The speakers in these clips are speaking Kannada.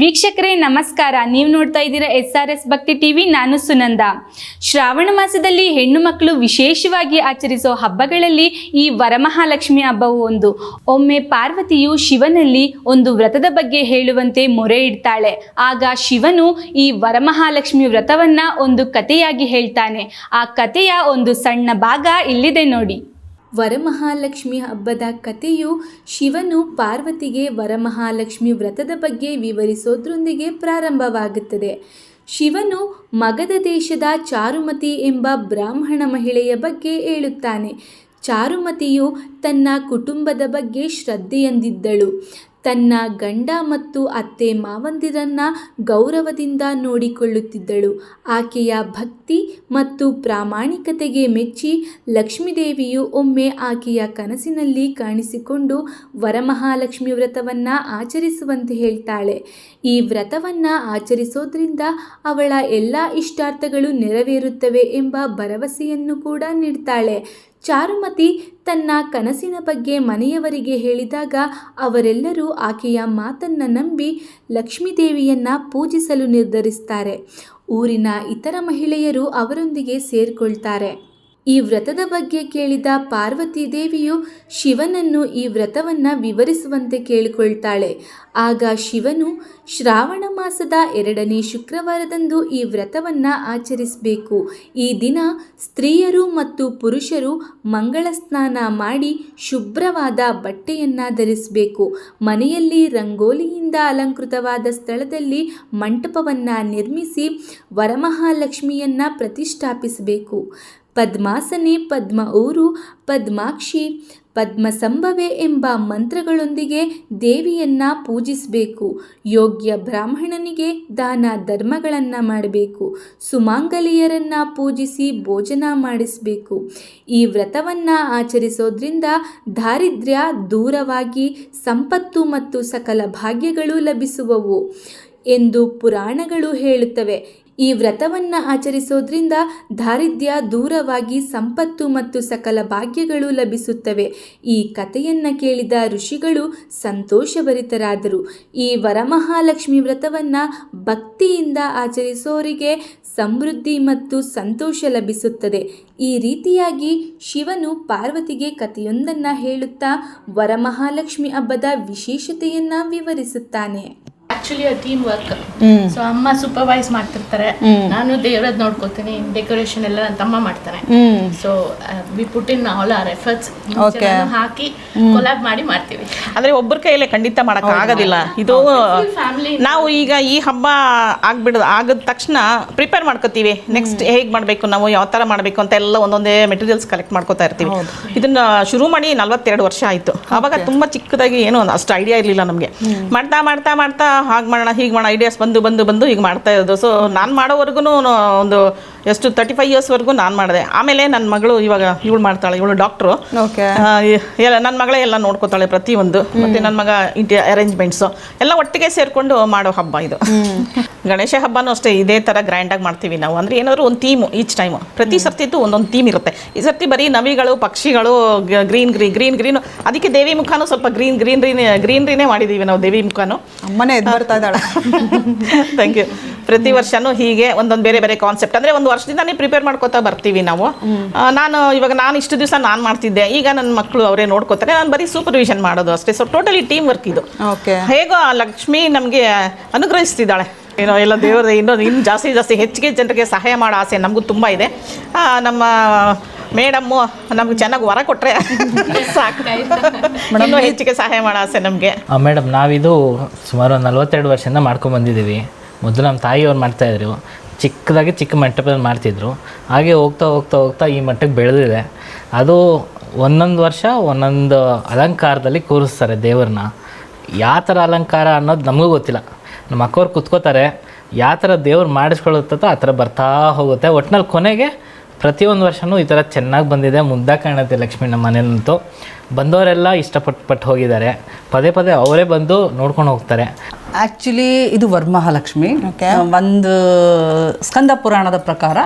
ವೀಕ್ಷಕರೇ, ನಮಸ್ಕಾರ. ನೀವು ನೋಡ್ತಾ ಇದ್ದೀರಾ S R S Bhakti TV, ನಾನು ಸುನಂದ. ಶ್ರಾವಣ ಮಾಸದಲ್ಲಿ ಹೆಣ್ಣು ಮಕ್ಕಳು ವಿಶೇಷವಾಗಿ ಆಚರಿಸೋ ಹಬ್ಬಗಳಲ್ಲಿ ಈ ವರಮಹಾಲಕ್ಷ್ಮಿ ಹಬ್ಬವು ಒಂದು. ಒಮ್ಮೆ ಪಾರ್ವತಿಯು ಶಿವನಲ್ಲಿ ಒಂದು ವ್ರತದ ಬಗ್ಗೆ ಹೇಳುವಂತೆ ಮೊರೆ ಇಡ್ತಾಳೆ. ಆಗ ಶಿವನು ಈ ವರಮಹಾಲಕ್ಷ್ಮಿ ವ್ರತವನ್ನ ಒಂದು ಕಥೆಯಾಗಿ ಹೇಳ್ತಾನೆ. ಆ ಕಥೆಯ ಒಂದು ಸಣ್ಣ ಭಾಗ ಇಲ್ಲಿದೆ ನೋಡಿ. ವರಮಹಾಲಕ್ಷ್ಮಿ ಹಬ್ಬದ ಕಥೆಯು ಶಿವನು ಪಾರ್ವತಿಗೆ ವರಮಹಾಲಕ್ಷ್ಮಿ ವ್ರತದ ಬಗ್ಗೆ ವಿವರಿಸೋದ್ರೊಂದಿಗೆ ಪ್ರಾರಂಭವಾಗುತ್ತದೆ. ಶಿವನು ಮಗಧ ದೇಶದ ಚಾರುಮತಿ ಎಂಬ ಬ್ರಾಹ್ಮಣ ಮಹಿಳೆಯ ಬಗ್ಗೆ ಹೇಳುತ್ತಾನೆ. ಚಾರುಮತಿಯು ತನ್ನ ಕುಟುಂಬದ ಬಗ್ಗೆ ಶ್ರದ್ಧೆಯಂದಿದ್ದಳು. ತನ್ನ ಗಂಡ ಮತ್ತು ಅತ್ತೆ ಮಾವಂದಿರನ್ನ ಗೌರವದಿಂದ ನೋಡಿಕೊಳ್ಳುತ್ತಿದ್ದಳು. ಆಕೆಯ ಭಕ್ತಿ ಮತ್ತು ಪ್ರಾಮಾಣಿಕತೆಗೆ ಮೆಚ್ಚಿ ಲಕ್ಷ್ಮೀದೇವಿಯು ಒಮ್ಮೆ ಆಕೆಯ ಕನಸಿನಲ್ಲಿ ಕಾಣಿಸಿಕೊಂಡು ವರಮಹಾಲಕ್ಷ್ಮಿ ವ್ರತವನ್ನು ಆಚರಿಸುವಂತೆ ಹೇಳ್ತಾಳೆ. ಈ ವ್ರತವನ್ನು ಆಚರಿಸೋದ್ರಿಂದ ಅವಳ ಎಲ್ಲ ಇಷ್ಟಾರ್ಥಗಳು ನೆರವೇರುತ್ತವೆ ಎಂಬ ಭರವಸೆಯನ್ನು ಕೂಡ ನೀಡ್ತಾಳೆ. ಚಾರುಮತಿ ತನ್ನ ಕನಸಿನ ಬಗ್ಗೆ ಮನೆಯವರಿಗೆ ಹೇಳಿದಾಗ ಅವರೆಲ್ಲರೂ ಆಕೆಯ ಮಾತನ್ನು ನಂಬಿ ಲಕ್ಷ್ಮೀದೇವಿಯನ್ನ ಪೂಜಿಸಲು ನಿರ್ಧರಿಸ್ತಾರೆ. ಊರಿನ ಇತರ ಮಹಿಳೆಯರು ಅವರೊಂದಿಗೆ ಸೇರಿಕೊಳ್ತಾರೆ. ಈ ವ್ರತದ ಬಗ್ಗೆ ಕೇಳಿದ ಪಾರ್ವತಿ ದೇವಿಯು ಶಿವನನ್ನು ಈ ವ್ರತವನ್ನು ವಿವರಿಸುವಂತೆ ಕೇಳಿಕೊಳ್ತಾಳೆ. ಆಗ ಶಿವನು ಶ್ರಾವಣ ಮಾಸದ ಎರಡನೇ ಶುಕ್ರವಾರದಂದು ಈ ವ್ರತವನ್ನು ಆಚರಿಸಬೇಕು. ಈ ದಿನ ಸ್ತ್ರೀಯರು ಮತ್ತು ಪುರುಷರು ಮಂಗಳ ಸ್ನಾನ ಮಾಡಿ ಶುಭ್ರವಾದ ಬಟ್ಟೆಯನ್ನು ಧರಿಸಬೇಕು. ಮನೆಯಲ್ಲಿ ರಂಗೋಲಿಯಿಂದ ಅಲಂಕೃತವಾದ ಸ್ಥಳದಲ್ಲಿ ಮಂಟಪವನ್ನು ನಿರ್ಮಿಸಿ ವರಮಹಾಲಕ್ಷ್ಮಿಯನ್ನು ಪ್ರತಿಷ್ಠಾಪಿಸಬೇಕು. ಪದ್ಮಾಸನೆ ಪದ್ಮ ಊರು ಪದ್ಮಾಕ್ಷಿ ಪದ್ಮ ಸಂಭವೆ ಎಂಬ ಮಂತ್ರಗಳೊಂದಿಗೆ ದೇವಿಯನ್ನು ಪೂಜಿಸಬೇಕು. ಯೋಗ್ಯ ಬ್ರಾಹ್ಮಣನಿಗೆ ದಾನ ಧರ್ಮಗಳನ್ನು ಮಾಡಬೇಕು. ಸುಮಾಂಗಲಿಯರನ್ನ ಪೂಜಿಸಿ ಭೋಜನ ಮಾಡಿಸಬೇಕು. ಈ ವ್ರತವನ್ನು ಆಚರಿಸೋದ್ರಿಂದ ದಾರಿದ್ರ್ಯ ದೂರವಾಗಿ ಸಂಪತ್ತು ಮತ್ತು ಸಕಲ ಭಾಗ್ಯಗಳು ಲಭಿಸುವವು ಎಂದು ಪುರಾಣಗಳು ಹೇಳುತ್ತವೆ. ಈ ವ್ರತವನ್ನು ಆಚರಿಸೋದ್ರಿಂದ ದಾರಿದ್ರ್ಯ ದೂರವಾಗಿ ಸಂಪತ್ತು ಮತ್ತು ಸಕಲ ಭಾಗ್ಯಗಳು ಲಭಿಸುತ್ತವೆ. ಈ ಕಥೆಯನ್ನು ಕೇಳಿದ ಋಷಿಗಳು ಸಂತೋಷಭರಿತರಾದರು. ಈ ವರಮಹಾಲಕ್ಷ್ಮಿ ವ್ರತವನ್ನು ಭಕ್ತಿಯಿಂದ ಆಚರಿಸೋರಿಗೆ ಸಮೃದ್ಧಿ ಮತ್ತು ಸಂತೋಷ ಲಭಿಸುತ್ತದೆ. ಈ ರೀತಿಯಾಗಿ ಶಿವನು ಪಾರ್ವತಿಗೆ ಕಥೆಯೊಂದನ್ನು ಹೇಳುತ್ತಾ ವರಮಹಾಲಕ್ಷ್ಮಿ ಹಬ್ಬದ ವಿಶೇಷತೆಯನ್ನು ವಿವರಿಸುತ್ತಾನೆ. ಆಕ್ಚುಲಿ ಟೀಮ್ ವರ್ಕ್ ಸೊ ಅಮ್ಮ ಸೂಪರ್ವೈಸ್ ಮಾಡ್ತಿರ್ತಾರೆ. ನಾನು ದೇವ್ರದ್ ನೋಡ್ಕೊತೀನಿ ಡೆಕೋರೇಷನ್ ಎಲ್ಲ ನನ್ನ ತಮ್ಮ ಮಾಡ್ತಾನೆ. So we put in all our efforts hockey collab ಮಾಡಿ ಮಾಡ್ತೀವಿ. ಅಂದ್ರೆ ಒಬ್ಬರ ಕೈಯಲ್ಲೇ ಖಂಡಿತ ಮಾಡಕ್ ಆಗೋದಿಲ್ಲ. ಇದು family. ನಾವು ಈಗ ಈ ಹಬ್ಬ ಆಗ್ಬಿಡ ಆಗದ ತಕ್ಷಣ ಪ್ರಿಪೇರ್ ಮಾಡ್ಕೋತೀವಿ. ನೆಕ್ಸ್ಟ್ ಹೇಗ್ ಮಾಡ್ಬೇಕು ನಾವು ಯಾವ ತರ ಮಾಡ್ಬೇಕು ಅಂತ ಎಲ್ಲ ಒಂದೊಂದೇ ಮೆಟೀರಿಯಲ್ಸ್ ಕಲೆಕ್ಟ್ ಮಾಡ್ಕೋತಾ ಇರ್ತೀವಿ. ಇದನ್ನ ಶುರು ಮಾಡಿ ನಲ್ವತ್ತೆರಡು ವರ್ಷ ಆಯ್ತು. ಅವಾಗ ತುಂಬಾ ಚಿಕ್ಕದಾಗಿ ಏನು ಅಷ್ಟು ಐಡಿಯಾ ಇರಲಿಲ್ಲ ನಮಗೆ. ಮಾಡ್ತಾ ಮಾಡ್ತಾ ಮಾಡ್ತಾ ಹಾಗೆ ಮಾಡೋಣ, ಹೀಗೆ ಮಾಡೋಣ ಐಡಿಯಾಸ್ ಬಂದು ಬಂದು ಬಂದು ಈಗ ಮಾಡ್ತಾ ಇರೋದು. ಸೊ ನಾನು ಮಾಡೋವರೆಗೂ ಒಂದು ಎಷ್ಟು ತರ್ಟಿ ಫೈವ್ ಇಯರ್ಸ್ವರೆಗೂ ನಾನು ಮಾಡಿದೆ. ಆಮೇಲೆ ನನ್ನ ಮಗಳು ಇವಾಗ ಇವಳು ಮಾಡ್ತಾಳೆ ಇವಳು ಡಾಕ್ಟ್ರು ಓಕೆ ಎಲ್ಲ ನನ್ನ ಮಗಳೇ ಎಲ್ಲ ನೋಡ್ಕೋತಾಳೆ ಪ್ರತಿಯೊಂದು. ಮತ್ತೆ ನನ್ನ ಮಗ ಇಂಟಿ ಅರೇಂಜ್ಮೆಂಟ್ಸು ಎಲ್ಲ ಒಟ್ಟಿಗೆ ಸೇರಿಕೊಂಡು ಮಾಡೋ ಹಬ್ಬ ಇದು. ಗಣೇಶ ಹಬ್ಬನೂ ಅಷ್ಟೇ ಇದೇ ಥರ ಗ್ರ್ಯಾಂಡಾಗಿ ಮಾಡ್ತೀವಿ ನಾವು. ಅಂದರೆ ಏನಾದರೂ ಒಂದು ಥೀಮು ಈಚ್ ಟೈಮು ಪ್ರತಿ ಸರ್ತಿದ್ದು ಒಂದೊಂದು ಥೀಮ್ ಇರುತ್ತೆ. ಈ ಸರ್ತಿ ಬರೀ ನವಿಗಳು ಪಕ್ಷಿಗಳು ಗ್ರೀನ್ ಗ್ರೀನ್ ಗ್ರೀನ್ ಗ್ರೀನ್ ಅದಕ್ಕೆ ದೇವಿ ಮುಖಾನು ಸ್ವಲ್ಪ ಗ್ರೀನ್ ಗ್ರೀನ್ ಗ್ರೀನ್ರಿನೇ ಗ್ರೀನ್ರಿನೇ ಮಾಡಿದ್ದೀವಿ ನಾವು ದೇವಿ ಮುಖಾನು. ಅಮ್ಮನೇ ಬರ್ತಾ ಇದ್ದಾಳೆ. ಥ್ಯಾಂಕ್ ಯು ಪ್ರತಿ ವರ್ಷನೂ ಹೀಗೆ ಒಂದೊಂದು ಬೇರೆ ಬೇರೆ ಕಾನ್ಸೆಪ್ಟ್ ಅಂದ್ರೆ ಒಂದು ವರ್ಷದಿಂದಾನೇ ಪ್ರಿಪೇರ್ ಮಾಡ್ಕೋತಾ ಬರ್ತೀವಿ ನಾವು. ನಾನು ಇವಾಗ ನಾನು ಇಷ್ಟು ದಿವಸ ನಾನು ಮಾಡ್ತಿದ್ದೆ. ಈಗ ನನ್ನ ಮಕ್ಕಳು ಅವರೇ ನೋಡ್ಕೋತಾರೆ. ನಾನು ಬರೀ ಸೂಪರ್ವಿಷನ್ ಮಾಡೋದು ಅಷ್ಟೇ. ಸೊ ಟೋಟಲಿ ಟೀಮ್ ವರ್ಕ್ ಇದು. ಓಕೆ ಹೇಗೋ ಆ ಲಕ್ಷ್ಮಿ ನಮಗೆ ಅನುಗ್ರಹಿಸ್ತಿದ್ದಾಳೆ. ಏನೋ ಎಲ್ಲ ದೇವರ ಇನ್ನೊಂದು ಇನ್ನು ಜಾಸ್ತಿ ಜಾಸ್ತಿ ಹೆಚ್ಚಿಗೆ ಜನರಿಗೆ ಸಹಾಯ ಮಾಡೋ ಆಸೆ ನಮಗೂ ತುಂಬ ಇದೆ. ನಮ್ಮ ಮೇಡಮ್ಮು ನಮ್ಗೆ ಚೆನ್ನಾಗಿ ವರ ಕೊಟ್ಟರೆ ಸಾಕು. ಇನ್ನೂ ಹೆಚ್ಚಿಗೆ ಸಹಾಯ ಮಾಡೋ ಆಸೆ ನಮಗೆ. ಮೇಡಮ್ ನಾವಿದು ಸುಮಾರು ಒಂದು ನಲ್ವತ್ತೆರಡು ವರ್ಷದಿಂದ ಮಾಡ್ಕೊಂಡು ಬಂದಿದ್ದೀವಿ. ಮೊದಲು ನಮ್ಮ ತಾಯಿಯವ್ರು ಮಾಡ್ತಾಯಿದ್ರು ಚಿಕ್ಕದಾಗಿ ಚಿಕ್ಕ ಮಂಟಪದಲ್ಲಿ ಮಾಡ್ತಿದ್ರು. ಹಾಗೆ ಹೋಗ್ತಾ ಹೋಗ್ತಾ ಹೋಗ್ತಾ ಈ ಮಟ್ಟಕ್ಕೆ ಬೆಳೆದಿದೆ. ಅದು ಒಂದೊಂದು ವರ್ಷ ಒಂದೊಂದು ಅಲಂಕಾರದಲ್ಲಿ ಕೂರಿಸ್ತಾರೆ ದೇವ್ರನ್ನ. ಯಾವ ಥರ ಅಲಂಕಾರ ಅನ್ನೋದು ನಮಗೂ ಗೊತ್ತಿಲ್ಲ. ನಮ್ಮ ಅಕ್ಕವ್ರು ಕುತ್ಕೋತಾರೆ, ಯಾವ ಥರ ದೇವ್ರು ಮಾಡಿಸ್ಕೊಳ್ಳುತ್ತೋ ಆ ಥರ ಬರ್ತಾ ಹೋಗುತ್ತೆ. ಒಟ್ಟಿನಲ್ಲಿ ಕೊನೆಗೆ ಪ್ರತಿಯೊಂದು ವರ್ಷವೂ ಈ ಥರ ಚೆನ್ನಾಗಿ ಬಂದಿದೆ. ಮುದ್ದಾಗಿ ಕಾಣುತ್ತೆ ಲಕ್ಷ್ಮಿ ನಮ್ಮ ಮನೇಲಂತೂ ಬಂದವರೆಲ್ಲ ಇಷ್ಟಪಟ್ಟು ಪಟ್ಟು ಹೋಗಿದ್ದಾರೆ. ಪದೇ ಪದೇ ಅವರೇ ಬಂದು ನೋಡ್ಕೊಂಡು ಹೋಗ್ತಾರೆ. ಆ್ಯಕ್ಚುಲಿ ಇದು ವರಮಹಾಲಕ್ಷ್ಮಿ. ಒಂದು ಸ್ಕಂದ ಪುರಾಣದ ಪ್ರಕಾರ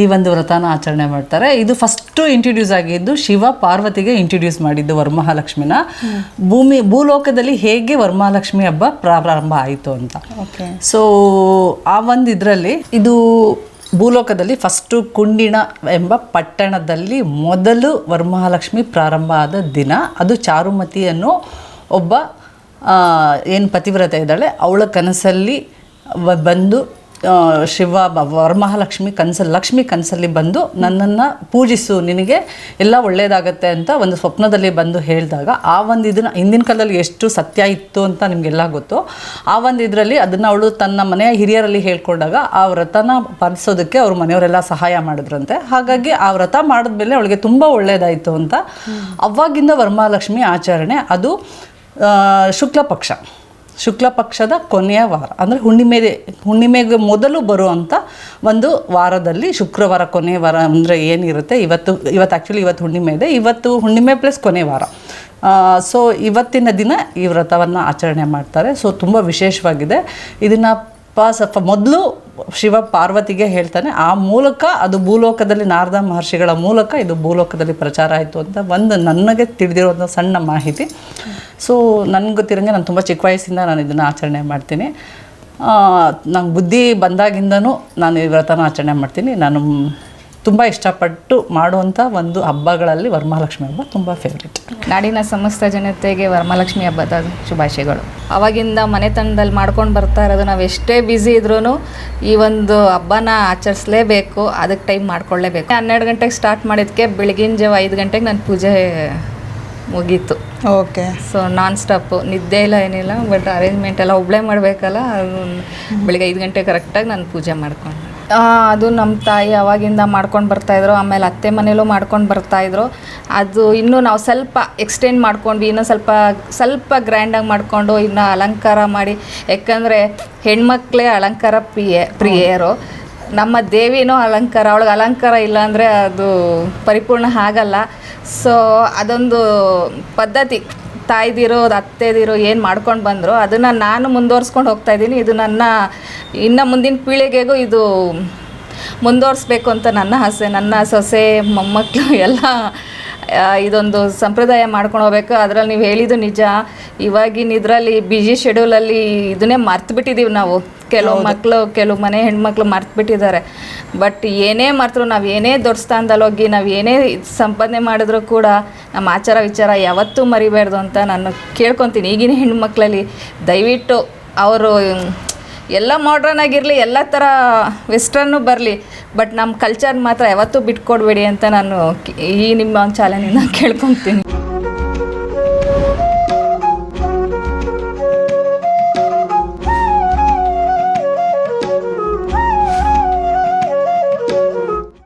ಈ ಒಂದು ವ್ರತನ ಆಚರಣೆ ಮಾಡ್ತಾರೆ. ಇದು ಫಸ್ಟು ಇಂಟ್ರೊಡ್ಯೂಸ್ ಆಗಿದ್ದು ಶಿವ ಪಾರ್ವತಿಗೆ ಇಂಟ್ರೊಡ್ಯೂಸ್ ಮಾಡಿದ್ದು ವರಮಹಾಲಕ್ಷ್ಮಿನ. ಭೂಮಿ ಭೂಲೋಕದಲ್ಲಿ ಹೇಗೆ ವರಮಹಾಲಕ್ಷ್ಮಿ ಹಬ್ಬ ಪ್ರಾರಂಭ ಆಯಿತು ಅಂತ. ಸೊ ಆ ಒಂದು ಇದರಲ್ಲಿ ಇದು ಭೂಲೋಕದಲ್ಲಿ ಫಸ್ಟು ಕುಂಡಿಣ ಎಂಬ ಪಟ್ಟಣದಲ್ಲಿ ಮೊದಲು ವರಮಹಾಲಕ್ಷ್ಮಿ ಪ್ರಾರಂಭ ಆದ ದಿನ. ಅದು ಚಾರುಮತಿಯನ್ನು ಒಬ್ಬ ಏನು ಪತಿವ್ರತೆ ಇದ್ದಾಳೆ, ಅವಳ ಕನಸಲ್ಲಿ ಬಂದು ಶಿವ ವರಮಹಾಲಕ್ಷ್ಮಿ ಕನಸಲ್ಲಿ ಲಕ್ಷ್ಮಿ ಕನಸಲ್ಲಿ ಬಂದು ನನ್ನನ್ನು ಪೂಜಿಸು ನಿನಗೆ ಎಲ್ಲ ಒಳ್ಳೆಯದಾಗತ್ತೆ ಅಂತ ಒಂದು ಸ್ವಪ್ನದಲ್ಲಿ ಬಂದು ಹೇಳಿದಾಗ ಆ ಒಂದು ಇದನ್ನು ಹಿಂದಿನ ಕಾಲದಲ್ಲಿ ಎಷ್ಟು ಸತ್ಯ ಇತ್ತು ಅಂತ ನಿಮಗೆಲ್ಲ ಗೊತ್ತು. ಆ ಒಂದು ಇದರಲ್ಲಿ ಅದನ್ನು ಅವಳು ತನ್ನ ಮನೆಯ ಹಿರಿಯರಲ್ಲಿ ಹೇಳ್ಕೊಂಡಾಗ ಆ ವ್ರತನ ಪಾಲಿಸೋದಕ್ಕೆ ಅವ್ರ ಮನೆಯವರೆಲ್ಲ ಸಹಾಯ ಮಾಡಿದ್ರಂತೆ. ಹಾಗಾಗಿ ಆ ವ್ರತ ಮಾಡಿದ್ಮೇಲೆ ಅವಳಿಗೆ ತುಂಬ ಒಳ್ಳೆಯದಾಯಿತು ಅಂತ. ಅವಾಗಿಂದ ವರಮಹಾಲಕ್ಷ್ಮಿ ಆಚರಣೆ ಅದು ಶುಕ್ಲ ಪಕ್ಷ ಶುಕ್ಲ ಪಕ್ಷದ ಕೊನೆಯ ವಾರ, ಅಂದರೆ ಹುಣ್ಣಿಮೆ ಹುಣ್ಣಿಮೆಗೆ ಮೊದಲು ಬರುವಂಥ ಒಂದು ವಾರದಲ್ಲಿ ಶುಕ್ರವಾರ ಕೊನೆಯ ವಾರ ಅಂದರೆ ಏನಿರುತ್ತೆ? ಇವತ್ತು ಇವತ್ತು ಆ್ಯಕ್ಚುಲಿ ಇವತ್ತು ಹುಣ್ಣಿಮೆ ಇದೆ. ಇವತ್ತು ಹುಣ್ಣಿಮೆ ಪ್ಲಸ್ ಕೊನೆ ವಾರ. ಸೊ ಇವತ್ತಿನ ದಿನ ಈ ವ್ರತವನ್ನು ಆಚರಣೆ ಮಾಡ್ತಾರೆ. ಸೊ ತುಂಬ ವಿಶೇಷವಾಗಿದೆ. ಇದನ್ನು ಪ ಮೊದಲು ಶಿವ ಪಾರ್ವತಿಗೆ ಹೇಳ್ತಾನೆ, ಆ ಮೂಲಕ ಅದು ಭೂಲೋಕದಲ್ಲಿ ನಾರದ ಮಹರ್ಷಿಗಳ ಮೂಲಕ ಇದು ಭೂಲೋಕದಲ್ಲಿ ಪ್ರಚಾರ ಆಯಿತು ಅಂತ ಒಂದು ನನಗೆ ತಿಳಿದಿರೋಂಥ ಸಣ್ಣ ಮಾಹಿತಿ. ಸೊ ನನಗೆ ಗೊತ್ತಿರಂಗೆ ನಾನು ತುಂಬ ಚಿಕ್ಕ ವಯಸ್ಸಿಂದ ನಾನು ಇದನ್ನು ಆಚರಣೆ ಮಾಡ್ತೀನಿ. ನಂಗೆ ಬುದ್ಧಿ ಬಂದಾಗಿಂದನೂ ನಾನು ಈ ವ್ರತನ ಆಚರಣೆ ಮಾಡ್ತೀನಿ. ನಾನು ತುಂಬ ಇಷ್ಟಪಟ್ಟು ಮಾಡುವಂಥ ಒಂದು ಹಬ್ಬಗಳಲ್ಲಿ ವರಮಹಾಲಕ್ಷ್ಮಿ ಹಬ್ಬ ತುಂಬ ಫೇವ್ರೆಟ್ ನಾಡಿನ ಸಮಸ್ತ ಜನತೆಗೆ ವರಮಹಾಲಕ್ಷ್ಮಿ ಹಬ್ಬದ ಶುಭಾಶಯಗಳು. ಅವಾಗಿಂದ ಮನೆತನದಲ್ಲಿ ಮಾಡ್ಕೊಂಡು ಬರ್ತಾ ಇರೋದು ನಾವು ಎಷ್ಟೇ ಬ್ಯುಸಿ ಇದ್ರೂ ಈ ಒಂದು ಹಬ್ಬನ ಆಚರಿಸಲೇಬೇಕು ಅದಕ್ಕೆ ಟೈಮ್ ಮಾಡ್ಕೊಳ್ಳೇಬೇಕು. ಹನ್ನೆರಡು ಗಂಟೆಗೆ ಸ್ಟಾರ್ಟ್ ಮಾಡಿದ್ಕೆ ಬೆಳಗಿನ ಜಾವ ಐದು ಗಂಟೆಗೆ ನಾನು ಪೂಜೆ ಮುಗೀತು. ಓಕೆ. ಸೊ ನಾನ್ ಸ್ಟಾಪು ನಿದ್ದೆ ಇಲ್ಲ ಏನಿಲ್ಲ ಬಟ್ ಅರೇಂಜ್ಮೆಂಟ್ ಎಲ್ಲ ಒಬ್ಬಳೇ ಮಾಡಬೇಕಲ್ಲ ಅದು ಬೆಳಿಗ್ಗೆ ಐದು ಗಂಟೆ ಕರೆಕ್ಟಾಗಿ ನಾನು ಪೂಜೆ ಮಾಡ್ಕೊಂಡು. ಅದು ನಮ್ಮ ತಾಯಿ ಅವಾಗಿಂದ ಮಾಡ್ಕೊಂಡು ಬರ್ತಾಯಿದ್ರು ಆಮೇಲೆ ಅತ್ತೆ ಮನೇಲೂ ಮಾಡ್ಕೊಂಡು ಬರ್ತಾಯಿದ್ರು ಅದು ಇನ್ನೂ ನಾವು ಸ್ವಲ್ಪ ಎಕ್ಸ್ಟೆಂಡ್ ಮಾಡ್ಕೊಂಡ್ವಿ, ಇನ್ನೂ ಸ್ವಲ್ಪ ಸ್ವಲ್ಪ ಗ್ರ್ಯಾಂಡಾಗಿ ಮಾಡಿಕೊಂಡು ಇನ್ನು ಅಲಂಕಾರ ಮಾಡಿ, ಯಾಕಂದರೆ ಹೆಣ್ಮಕ್ಳೇ ಅಲಂಕಾರ ಪ್ರಿಯ ಪ್ರಿಯರು ನಮ್ಮ ದೇವಿನೂ ಅಲಂಕಾರ, ಅವಳಿಗೆ ಅಲಂಕಾರ ಇಲ್ಲ ಅಂದರೆ ಅದು ಪರಿಪೂರ್ಣ ಆಗಲ್ಲ. ಸೊ ಅದೊಂದು ಪದ್ಧತಿ. ತಾಯ್ದಿರೋ, ಅತ್ತೆದಿರೋ ಏನು ಮಾಡ್ಕೊಂಡು ಬಂದರು, ಅದನ್ನು ನಾನು ಮುಂದುವರ್ಸ್ಕೊಂಡು ಹೋಗ್ತಾ ಇದ್ದೀನಿ. ಇದು ನನ್ನ, ಇನ್ನು ಮುಂದಿನ ಪೀಳಿಗೆಗೂ ಇದು ಮುಂದುವರಿಸ್ಬೇಕು ಅಂತ ನನ್ನ ಆಸೆ. ನನ್ನ ಸೊಸೆ ಮೊಮ್ಮಕ್ಕಳು ಎಲ್ಲ ಇದೊಂದು ಸಂಪ್ರದಾಯ ಮಾಡ್ಕೊಂಡು ಹೋಗ್ಬೇಕು. ಅದರಲ್ಲಿ ನೀವು ಹೇಳಿದ್ದು ನಿಜ. ಇವಾಗಿನ ಇದರಲ್ಲಿ ಬಿಜಿ ಶೆಡ್ಯೂಲಲ್ಲಿ ಇದನ್ನೇ ಮರ್ತು ಬಿಟ್ಟಿದ್ದೀವಿ ನಾವು. ಕೆಲವು ಮಕ್ಕಳು ಕೆಲವು ಮನೆ ಹೆಣ್ಮಕ್ಳು ಮರ್ತು ಬಿಟ್ಟಿದ್ದಾರೆ ಬಟ್ ಏನೇ ಮರ್ತರು ನಾವು ಏನೇ ದೊಡ್ಡ ಸ್ಥಾನದಲ್ಲಿ ಹೋಗಿ ನಾವು ಏನೇ ಸಂಪಾದನೆ ಮಾಡಿದ್ರು ಕೂಡ ನಮ್ಮ ಆಚಾರ ವಿಚಾರ ಯಾವತ್ತೂ ಮರಿಬಾರ್ದು ಅಂತ ನಾನು ಕೇಳ್ಕೊತೀನಿ. ಈಗಿನ ಹೆಣ್ಮಕ್ಳಲ್ಲಿ ದಯವಿಟ್ಟು ಅವರು ಎಲ್ಲ ಮಾಡ್ರನ್ ಆಗಿರಲಿ ಎಲ್ಲ ಥರ ವೆಸ್ಟರ್ನು ಬರಲಿ ಬಟ್ ನಮ್ಮ ಕಲ್ಚರ್ ಮಾತ್ರ ಯಾವತ್ತೂ ಬಿಟ್ಕೊಡ್ಬೇಡಿ ಅಂತ ನಾನು ಈ ನಿಮ್ಮ ಚಾಲೆನಿಂದ ಕೇಳ್ಕೊತೀನಿ.